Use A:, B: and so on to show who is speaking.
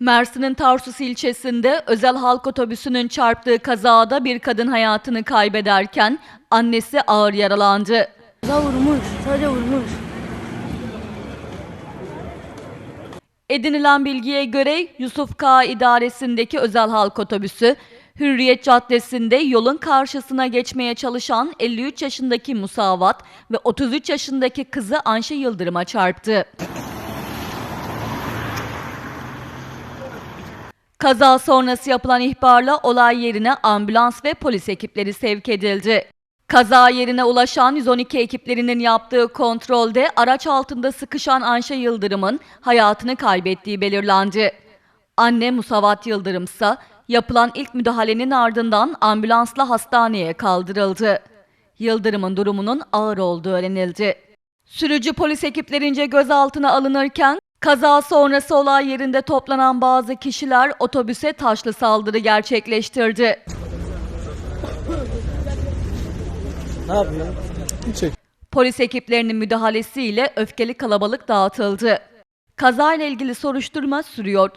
A: Mersin'in Tarsus ilçesinde özel halk otobüsünün çarptığı kazada bir kadın hayatını kaybederken annesi ağır yaralandı.
B: Kaza vurmuş. Sadece vurmuş.
A: Edinilen bilgiye göre Yusuf K. idaresindeki özel halk otobüsü Hürriyet Caddesi'nde yolun karşısına geçmeye çalışan 53 yaşındaki Musavat ve 33 yaşındaki kızı Anşe Yıldırım'a çarptı. Kaza sonrası yapılan ihbarla olay yerine ambulans ve polis ekipleri sevk edildi. Kaza yerine ulaşan 112 ekiplerinin yaptığı kontrolde araç altında sıkışan Anşe Yıldırım'ın hayatını kaybettiği belirlendi. Anne Musavat Yıldırım ise yapılan ilk müdahalenin ardından ambulansla hastaneye kaldırıldı. Yıldırım'ın durumunun ağır olduğu öğrenildi. Sürücü polis ekiplerince gözaltına alınırken kaza sonrası olay yerinde toplanan bazı kişiler otobüse taşlı saldırı gerçekleştirdi.
C: Ne yapıyor? Çek.
A: Polis ekiplerinin müdahalesiyle öfkeli kalabalık dağıtıldı. Kazayla ilgili soruşturma sürüyor.